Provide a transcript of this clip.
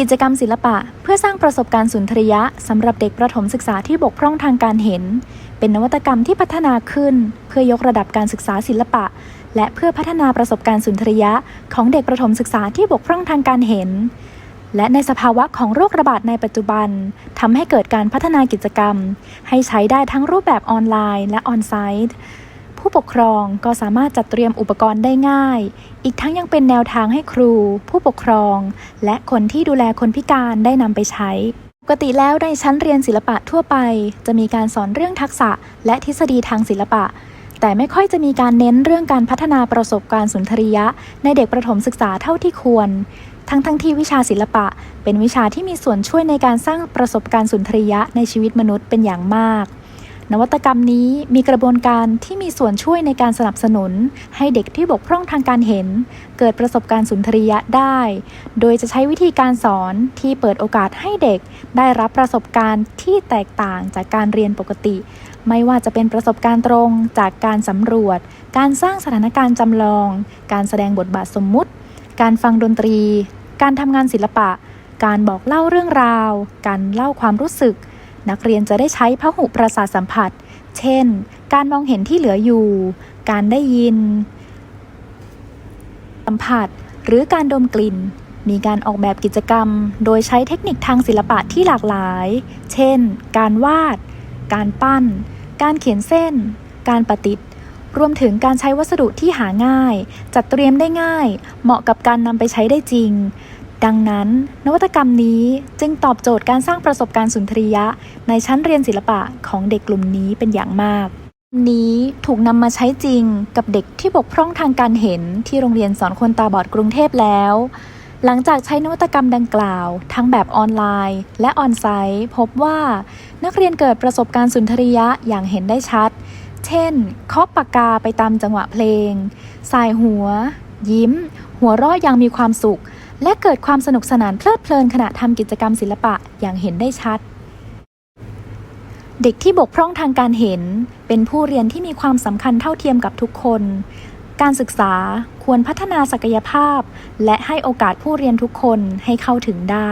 กิจกรรมศิลปะ เพื่อสร้างประสบการณ์สุนทรียะสำหรับเด็กประถมศึกษาที่บกพร่องทางการเห็น เป็นนวัตกรรมที่พัฒนาขึ้น เพื่อยกระดับการศึกษาศิลปะ และเพื่อพัฒนาประสบการณ์สุนทรียะ ของเด็กประถมศึกษาที่บกพร่องทางการเห็น และในสภาวะของโรคระบาดในปัจจุบันทำให้เกิดการพัฒนากิจกรรม ให้ใช้ได้ทั้งรูปแบบออนไลน์ และออนไซต์ ผู้ปกครองก็สามารถจัดเตรียมอุปกรณ์ได้ง่าย อีกทั้งยังเป็นแนวทางให้ครู ผู้ปกครอง และคนที่ดูแลคนพิการได้นำไปใช้ ปกติแล้วในชั้นเรียนศิลปะทั่วไป จะมีการสอนเรื่องทักษะ และทฤษฎีทางศิลปะ แต่ไม่ค่อยจะมีการเน้นเรื่องการพัฒนาประสบการณ์สุนทรียะ ในเด็กประถมศึกษาเท่าที่ควร ทั้งทั้งที่วิชาศิลปะ เป็นวิชาที่มีส่วนช่วยในการสร้างประสบการณ์สุนทรียะในชีวิตมนุษย์เป็นอย่างมาก นวัตกรรมนี้มีกระบวนการที่มีส่วนช่วยในการสนับสนุน ให้เด็กที่บกพร่องทางการเห็น เกิดประสบการณ์สุนทรียะได้ โดยจะใช้วิธีการสอนที่เปิดโอกาสให้เด็กได้รับประสบการณ์ที่แตกต่างจากการเรียนปกติ ไม่ว่าจะเป็นประสบการณ์ตรงจากการสำรวจ การสร้างสถานการณ์จำลอง การแสดงบทบาทสมมุติ การฟังดนตรี การทำงานศิลปะ การบอกเล่าเรื่องราว การเล่าความรู้สึก นักเรียนจะได้ใช้พหุประสาทสัมผัส เช่น การมองเห็นที่เหลืออยู่ การได้ยิน สัมผัส หรือการดมกลิ่น มีการออกแบบกิจกรรม โดยใช้เทคนิคทางศิลปะที่หลากหลาย เช่น การวาด การปั้น การเขียนเส้น การประติดรวมถึงการใช้วัสดุที่หาง่าย จัดเตรียมได้ง่าย เหมาะกับการนำไปใช้ได้จริง ดังนั้น นวัตกรรมนี้จึงตอบโจทย์การสร้างประสบการณ์สุนทรียะ ในชั้นเรียนศิลปะของเด็กกลุ่มนี้เป็นอย่างมาก นี้ถูกนำมาใช้จริงกับเด็กที่บกพร่องทางการเห็นที่โรงเรียนสอนคนตาบอดกรุงเทพแล้ว หลังจากใช้นวัตกรรมดังกล่าว ทั้งแบบออนไลน์ และออนไซต์พบว่า นักเรียนเกิดประสบการณ์สุนทรียะอย่างเห็นได้ชัด เช่นเคาะปากกาไปตามจังหวะเพลง สายหัว ยิ้ม หัวเราะอย่างมีความสุข และเกิดความสนุกสนานเพลิดเพลินขณะทำกิจกรรมศิลปะอย่างเห็นได้ชัด เด็กที่บกพร่องทางการเห็น เป็นผู้เรียนที่มีความสำคัญเท่าเทียมกับทุกคน การศึกษาควรพัฒนาศักยภาพ และให้โอกาสผู้เรียนทุกคนให้เข้าถึงได้